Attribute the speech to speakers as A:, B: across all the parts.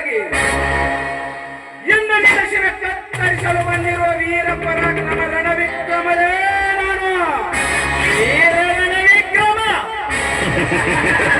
A: ನಿನ್ನ ಶಿರ ಕತ್ತರಿಸಲು ಬಂದಿರುವ ವೀರ ಪರಾಕ್ರಮ ರಣವಿಕ್ರಮದೇ ನಾನು. ವೀರ ರಣವಿಕ್ರಮ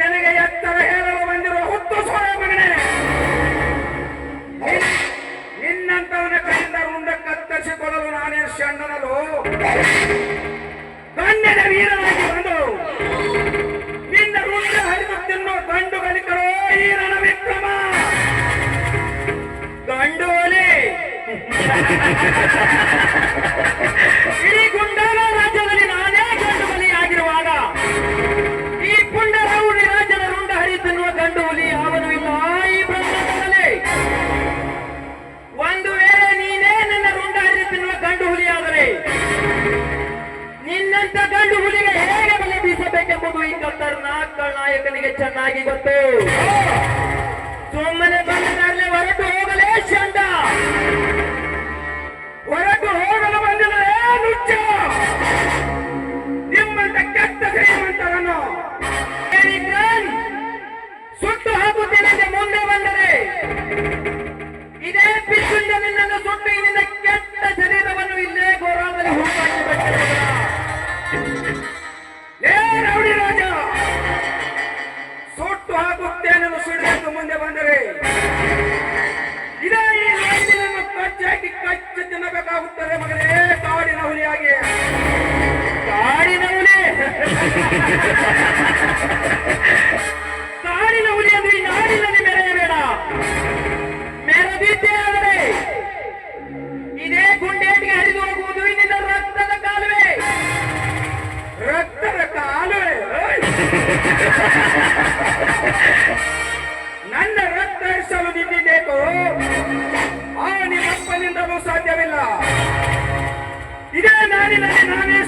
A: ನನಗೆ ಎತ್ತರ ಹೇಳಲು ಬಂದಿರುವ ಹುಟ್ಟು ಸೋಳ ನಿನ್ನಂತವನ ಕೈಯಿಂದ ನಾನೇ ಷಂಡನಲು ಗಂಡನ ವೀರನಾಗಿ ಬಂದು ನಿನ್ನ ರುಂಡ ಹರಿದು ತಿನ್ನೋ ಗಂಡು ಇಡೀ ಗುಂಡಾಲ ರಾಜ್ಯದಲ್ಲಿ ನಾನೇ ಗಂಡು ಬಲಿಯಾಗಿರುವಾಗ ಈ ಪುಂಡರೌಡಿ ರಾಜ್ಯದ ರುಂಡ ಹರಿ ತಿನ್ನುವ ಗಂಡು ಹುಲಿ ಯಾವನು ಇಲ್ಲ. ಈ ಬ್ರಹ್ಮಾಂಡದಲ್ಲಿ ಒಂದು ವೇಳೆ ನೀನೇ ನನ್ನ ರುಂಡ ಹರಿ ತಿನ್ನುವ ಗಂಡು ಹುಲಿಯಾದರೆ ನಿನ್ನಂತ ಗಂಡು ಹುಲಿಗೆ ಹೇಗೆ ಬಲೆ ಬೀಸಬೇಕೆಂಬುದು ಈ ಖತರ್ನಾಕ್ ನಾಯಕನಿಗೆ ಚೆನ್ನಾಗಿ ಗೊತ್ತು. ಸುಮ್ಮನೆ ಬಂದ ಹೊರಟು ಹೋಗಲೇ ಚಂದ ಕಾಡಿನ ಹುಲಿ ಅಂದ್ರೆ ನಾಡಿನಲ್ಲಿ ಮೆರೆಯಬೇಡ. ಮೆರೆದಿದ್ದೇ ಆದರೆ ಇದೇ ಗುಂಡೇಟಿಗೆ ಹರಿದು ಹೋಗುವುದು ರಕ್ತದ ಕಾಲುವೆ. ರಕ್ತದ ಕಾಲುವೆ! ನನ್ನ ರಕ್ತ ಹರಿಸಲು ನಿಂತಿದ್ದೇಕು? ಆ ನಿಮ್ಮಪ್ಪನಿಂದಲೂ ಸಾಧ್ಯವಿಲ್ಲ. ಇದೇ ನಾಡಿನಲ್ಲಿ ನಾನೇ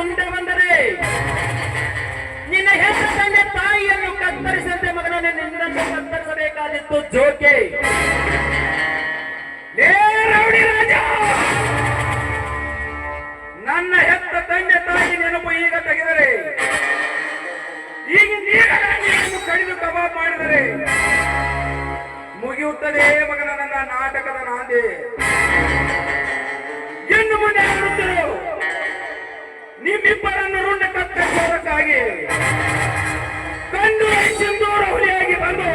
A: ಮುಂದೆ ಬಂದರೆ ನಿನ್ನ ಹೆತ್ತ ತಂದೆ ತಾಯಿಯನ್ನು ಕತ್ತರಿಸದೆ ಮಗನನ್ನು ನಿನ್ನನ್ನು ಕತ್ತರಿಸಬೇಕಾದಿತ್ತು ಜೋಕೆ. ರಾಜ! ನನ್ನ ಹೆತ್ತ ತಂದೆ ತಾಯಿ ನೆನಪು ಈಗ ತೆಗೆದರೆ, ಈಗ ನೀರನ್ನು ಕಡಿದು ಕಬಾಬ್ ಮಾಡಿದರೆ ಮುಗಿಯುತ್ತದೆ ಮಗನ ನನ್ನ ನಾಟಕದ ನಾಂದಿ. ಇಬ್ಬರನ್ನು ರುಂಡ ಕತ್ತರಿಸುವುದಕ್ಕಾಗಿ ಕಂಡು ಸಿಂಧೂರ ಹುಲಿಯಾಗಿ ಬಂದು